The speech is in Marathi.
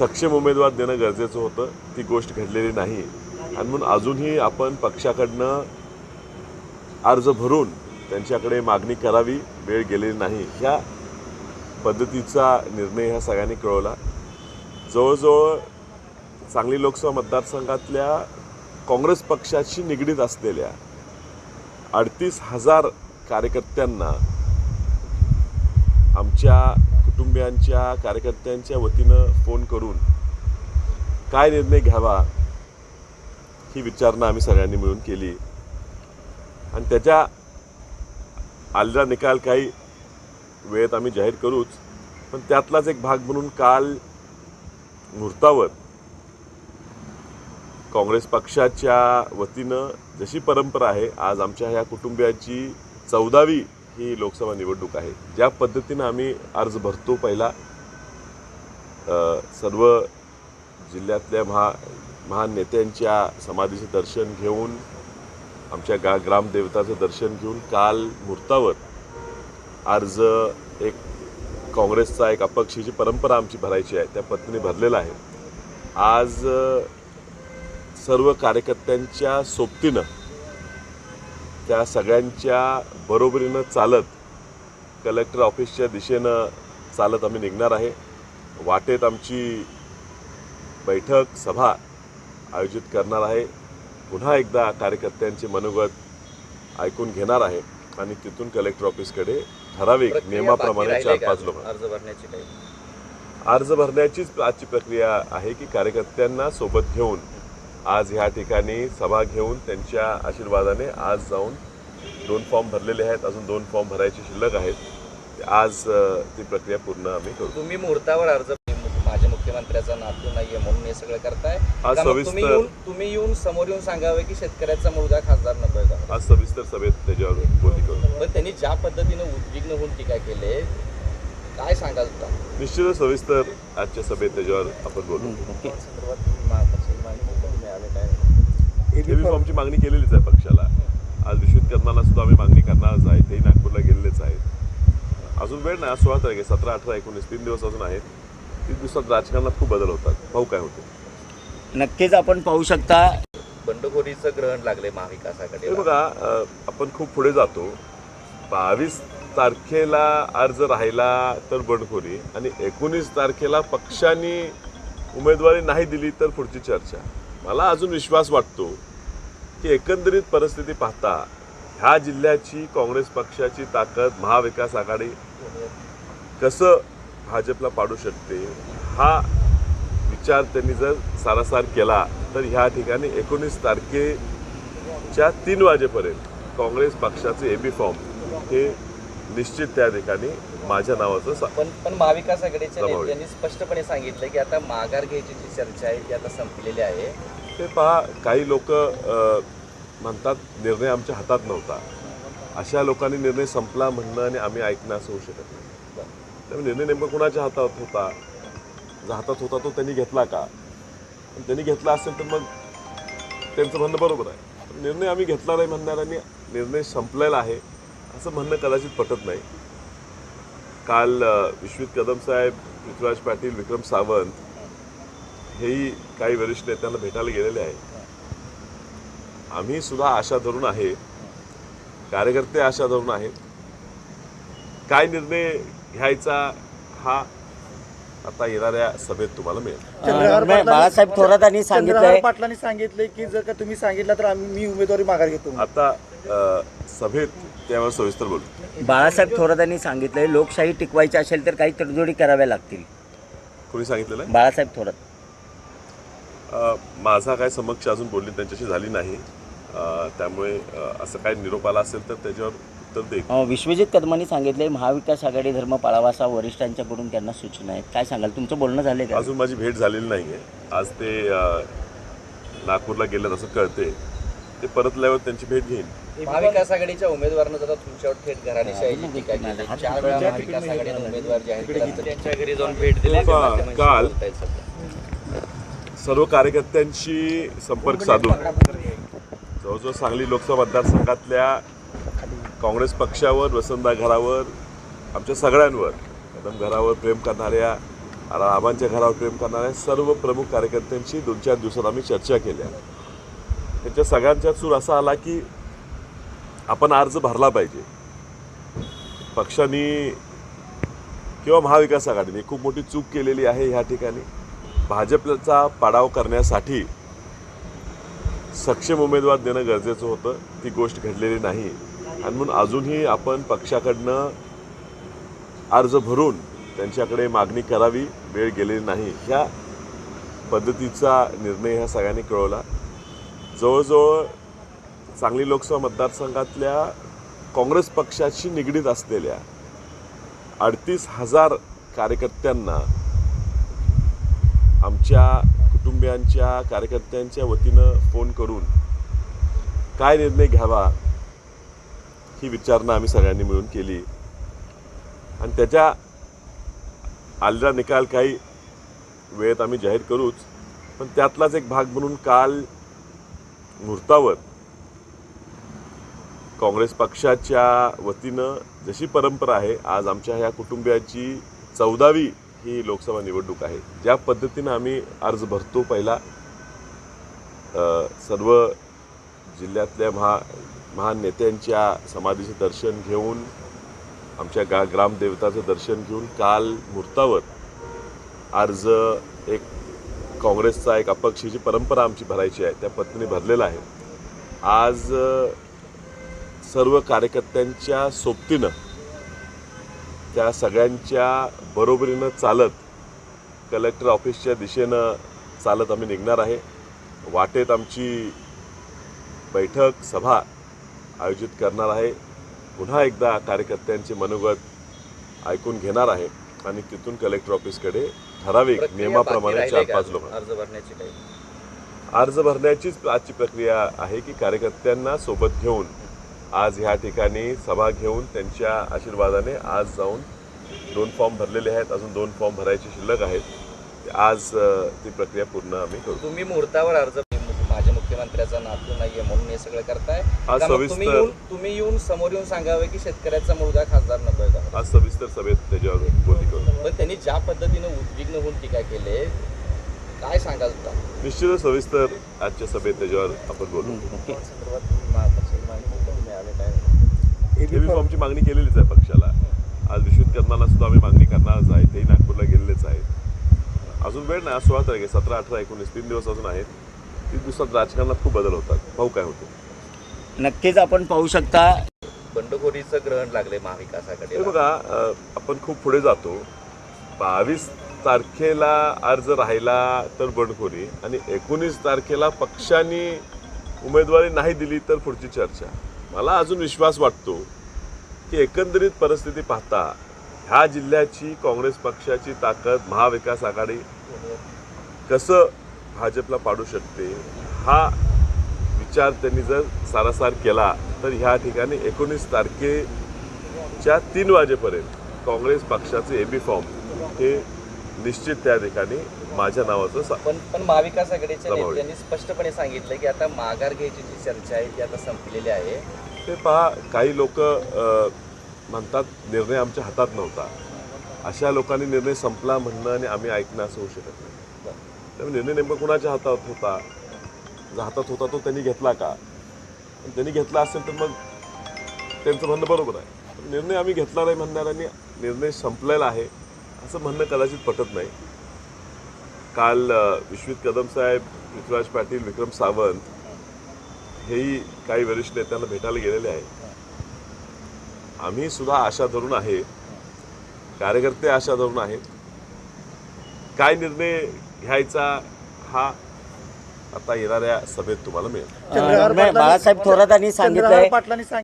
सक्षम उमेदवार देणं गरजेचं होतं. ती गोष्ट घडलेली नाही. आणि म्हणून अजूनही आपण पक्षाकडनं अर्ज भरून त्यांच्याकडे मागणी करावी वेळ गेलेली नाही. ह्या पद्धतीचा निर्णय ह्या सगळ्यांनी कळवला. जवळजवळ सांगली लोकसभा मतदारसंघातल्या काँग्रेस पक्षाशी निगडीत असलेल्या अडतीस हजार कार्यकर्त्यांना आमच्या कुटुंबियांच्या कार्यकर्त्यांच्या वतीनं फोन करून काय निर्णय घ्यावा ही विचारणा आम्ही सगळ्यांनी मिळून केली. आणि त्याच्या आलेला निकाल काही वेळेत आम्ही जाहीर करूच पण त्यातलाच एक भाग म्हणून काल मुहूर्तावर काँग्रेस पक्षाच्या वतीनं जशी परंपरा आहे आज आमच्या ह्या कुटुंबियाची चौदावी ही लोकसभा निवडणूक आहे. ज्या पद्धतीनं आम्ही अर्ज भरतो पहिला सर्व जिल्ह्यातल्या महा महान नेत्यांच्या समाधीचं दर्शन घेऊन आमच्या गा ग्रामदेवताचं दर्शन घेऊन काल मुहूर्तावर अर्ज एक काँग्रेसचा एक अपक्षीची परंपरा आमची भरायची आहे त्या पद्धतीने भरलेला आहे. आज सर्व कार्यकर्त्यांच्या सोबतीनं त्या सगळ्यांच्या बरोबरीनं चालत कलेक्टर ऑफिसच्या दिशेनं चालत आम्ही निघणार आहे. वाटेत आमची बैठक सभा आयोजित करणार आहे. पुन्हा एकदा कार्यकर्त्यांचे मनोगत ऐकून घेणार आहे आणि तिथून कलेक्टर ऑफिसकडे ठराविक नियमाप्रमाणे चार पाच लोक? अर्ज भरण्याची अर्ज भरण्याचीच आजची प्रक्रिया आहे की कार्यकर्त्यांना सोबत घेऊन आज ह्या ठिकाणी सभा घेऊन त्यांच्या आशीर्वादाने आज जाऊन दोन फॉर्म भरलेले आहेत. अजून दोन फॉर्म भरायचे शिल्लक आहेत. आज ती प्रक्रिया पूर्ण आम्ही करू. तुम्ही मुहूर्तावर अर्ज माझ्या मुख्यमंत्र्याचा नातू नाहीये म्हणून हे सगळं करताय. आज सविस्तर- तुम्ही येऊन समोर येऊन सांगावे की शेतकऱ्याचा मुलगा खासदार नकोय का? आज सविस्तर सभेत त्याच्यावर बोलणी करू. पण त्यांनी ज्या पद्धतीने उद्विग्न होऊन टीका केले काय सांगाल निश्चितच सविस्तर आजच्या सभेत त्याच्यावर आपण बोलू. एबी फॉर्मची मागणी केलेलीच आहे पक्षाला. आज विश्वितकरणाला सुद्धा आम्ही मागणी करणारच आहे तेही नागपूरला गेलेलेच आहेत. अजून वेळ नाही आज सोळा तारीख आहे. सतरा अठरा एकोणीस तीन दिवस अजून आहेत. तीन दिवसात राजकारणात खूप बदल होतात. पाहू काय होते नक्कीच आपण पाहू शकता. बंडखोरीचं ग्रहण लागले महाविकास हे आघाडीला बघा आपण खूप पुढे जातो. बावीस तारखेला अर्ज राहिला तर बंडखोरी आणि एकोणीस तारखेला पक्षांनी उमेदवारी नाही दिली तर पुढची चर्चा. मला अजून विश्वास वाटतो. की एकंदरीत परिस्थिती पाहता ह्या जिल्ह्याची काँग्रेस पक्षाची ताकद महाविकास आघाडी कसं भाजपला पाडू शकते हा विचार त्यांनी जर सारासार केला तर ह्या ठिकाणी एकोणीस तारखेच्या तीन वाजेपर्यंत काँग्रेस पक्षाचे एबी फॉर्म हे निश्चित त्या ठिकाणी माझ्या नावाचं पण पण महाविकास आघाडीच्या. नेत्यांनी स्पष्टपणे सांगितलं की आता माघार घ्यायची जी चर्चा आहे ती आता संपलेली आहे ते पहा काही लोक म्हणतात निर्णय आमच्या हातात नव्हता. अशा लोकांनी निर्णय संपला म्हणणं आणि आम्ही ऐकणं असं होऊ शकत नाही. त्यामुळे निर्णय नेमका कुणाच्या हातात होता? ज्या हातात होता तो त्यांनी घेतला का? पण त्यांनी घेतला असेल तर मग त्यांचं म्हणणं बरोबर आहे. निर्णय आम्ही घेतला नाही म्हणणाऱ्यांनी निर्णय संपलेला आहे असं म्हणणं कदाचित पटत नाही. काल विश्वित कदम साहेब पृथ्वीराज पाटील विक्रम सावंत हेही काही वरिष्ठ नेत्यांना भेटायला गेलेले आहेत आम्ही सुद्धा आशा धरून आहे. कार्यकर्ते आशा धरून आहेत. काय निर्णय घ्यायचा हा आता येणाऱ्या सभेत तुम्हाला मिळेल. बाळासाहेब थोरातांनी सांगितलंय पाटलांनी सांगितलंय की जर का तुम्ही सांगितलं तर आम्ही मी उमेदवारी माघार घेतो. आता सभेत त्यावर सविस्तर बोलू. बाळासाहेब थोरातांनी सांगितलंय लोकशाही टिकवायची असेल तर काही तडजोडी कराव्या लागतील. कोणी सांगितलेलं? बाळासाहेब थोरात. माझा काय समक्ष अजून बोलणी त्यांच्याशी झाली नाही. त्यामुळे असं काय निरोप आला असेल तर त्याच्यावर उत्तर अं, विश्वजित कदमांनी सांगितलंय महाविकास आघाडी धर्म पाळावा असा वरिष्ठांच्याकडून त्यांना सूचना आहेत. काय सांगाल? तुमचं बोलणं झालंय का? अजून माझी भेट झालेली नाही आहे आज ते नागपूरला गेलं असं कळते ते परतल्यावर त्यांची भेट घेईन. महाविकास आघाडीच्या उमेदवारानं जरा तुमच्यावर थेट घराणेशाहीची टीका केली चार वेळा महाविकास आघाडीने उमेदवार जाहीर केला तर त्यांच्या घरी जाऊन भेट दिली? काल सर्व कार्यकर्त्यांशी संपर्क साधून. जवळजवळ सांगली लोकसभा मतदारसंघातल्या काँग्रेस पक्षावर वसंतदा घरावर आमच्या सगळ्यांवर कदम घरावर प्रेम करणाऱ्या आबांच्या घरावर प्रेम करणाऱ्या सर्व प्रमुख कार्यकर्त्यांशी दोन चार दिवसात आम्ही चर्चा केल्या. त्यांच्या सगळ्यांचा सूर असा आला की आपण अर्ज भरला पाहिजे. पक्षाने किंवा महाविकास आघाडीने खूप मोठी चूक केलेली आहे ह्या ठिकाणी. भाजपचा पाडाव करण्यासाठी सक्षम उमेदवार देणं गरजेचं होतं ती गोष्ट घडलेली नाही. आणि म्हणून अजूनही आपण पक्षाकडनं अर्ज भरून त्यांच्याकडे मागणी करावी वेळ गेलेली नाही. ह्या पद्धतीचा निर्णय ह्या सगळ्यांनी कळवला. जवळजवळ सांगली लोकसभा मतदारसंघातल्या काँग्रेस पक्षाशी निगडीत असलेल्या अडतीस हजार कार्यकर्त्यांना आमच्या कुटुंबियांच्या कार्यकर्त्यांच्या वतीनं फोन करून काय निर्णय घ्यावा ही विचारणा आम्ही सगळ्यांनी मिळून केली. आणि त्याच्या आलेला निकाल काही वेळेत आम्ही जाहीर करूच पण त्यातलाच एक भाग म्हणून काल मुहूर्तावर काँग्रेस पक्षाच्या वतीनं जशी परंपरा आहे आज आमच्या ह्या कुटुंबियाची चौदावी ही लोकसभा निवडणूक आहे. ज्या पद्धतीनं आम्ही अर्ज भरतो पहिला सर्व जिल्ह्यातल्या महा महान नेत्यांच्या समाधीचे दर्शन घेऊन आमच्या गा ग्रामदेवताचं दर्शन घेऊन काल मुहूर्तावर अर्ज एक काँग्रेसचा एक अपक्षीची परंपरा आमची भरायची आहे त्या पद्धतीने भरलेला आहे. आज सर्व कार्यकर्त्यांच्या सोबतीनं त्या सगळ्यांच्या बरोबरीनं चालत कलेक्टर ऑफिसच्या दिशेनं चालत आम्ही निघणार आहे. वाटेत आमची बैठक सभा आयोजित करणार आहे. पुन्हा एकदा कार्यकर्त्यांचे मनोगत ऐकून घेणार आहे आणि तिथून कलेक्टर ऑफिसकडे ठराविक नियमाप्रमाणे चार पाच लोक? अर्ज भरण्याची अर्ज भरण्याचीच आजची प्रक्रिया आहे की कार्यकर्त्यांना सोबत घेऊन आज ह्या ठिकाणी सभा घेऊन त्यांच्या आशीर्वादाने आज जाऊन दोन फॉर्म भरलेले आहेत. अजून दोन फॉर्म भरायचे शिल्लक आहेत. आज ती प्रक्रिया पूर्ण आम्ही करू. तुम्ही मुहूर्तावर अर्ज माझ्या मुख्यमंत्र्याचा नातू नाहीये म्हणून हे सगळं करताय. आज सविस्तर- तुम्ही येऊन तुम्ही येऊन समोर येऊन सांगावे की शेतकऱ्याचा मुलगा खासदार नकोय का? आज सविस्तर सभेत त्याच्यावर बोलणी करू. पण त्यांनी ज्या पद्धतीने उद्विग्न होऊन टीका केले काय सांगाल निश्चितच सविस्तर आजच्या सभेत त्याच्यावर आपण बोलू. ओके एबी फॉर्मची मागणी केलेलीच आहे पक्षाला. आज विश्वित सुद्धा आम्ही मागणी करणारच आहे. तेही नागपूरला गेलेलेच आहेत. अजून वेळ नाही आज सोळा तारीख आहे सतरा अठरा एकोणीस तीन दिवस अजून आहेत. तीन दिवसात राजकारणात खूप बदल होतात. पाहू काय होते? नक्कीच आपण पाहू शकता. बंडखोरीचं ग्रहण लागले महाविकास हे आघाडीला बघा आपण खूप पुढे जातो. बावीस तारखेला अर्ज राहिला तर बंडखोरी आणि एकोणीस तारखेला पक्षाने उमेदवारी नाही दिली तर पुढची चर्चा. मला अजून विश्वास वाटतो की एकंदरीत परिस्थिती पाहता ह्या जिल्ह्याची काँग्रेस पक्षाची ताकद महाविकास आघाडी कसं भाजपला पाडू शकते हा विचार त्यांनी जर सारासार केला तर ह्या ठिकाणी एकोणीस तारखेच्या तीन वाजेपर्यंत काँग्रेस पक्षाचे एबी फॉर्म हे निश्चित त्या ठिकाणी माझ्या नावाचं सा- पण पण महाविकास आघाडीच्या. नेत्यांनी स्पष्टपणे सांगितलं की आता माघार घ्यायची जी चर्चा आहे ती आता संपलेली आहे ते पहा काही लोक म्हणतात निर्णय आमच्या हातात नव्हता. अशा लोकांनी निर्णय संपला म्हणणं आणि आम्ही ऐकणं असं होऊ शकत नाही. त्यामुळे निर्णय नेमका कुणाच्या हातात होता? ज्या हातात होता तो त्यांनी घेतला का? त्यांनी घेतला असेल तर मग त्यांचं म्हणणं बरोबर आहे. निर्णय आम्ही घेतला नाही म्हणणाऱ्यांनी निर्णय संपलेला आहे असं म्हणणं कदाचित पटत नाही. काल विश्वित कदम साहेब पृथ्वीराज पाटील विक्रम सावंत हेही काही वरिष्ठ नेत्यांना भेटायला गेलेले आहेत आम्ही सुद्धा आशा धरून आहे. कार्यकर्ते आशा धरून आहेत. काय निर्णय घ्यायचा हा आता येणाऱ्या सभेत तुम्हाला मिळेल. बाळासाहेब सांगितलंय. पाटलांनी सांगितलं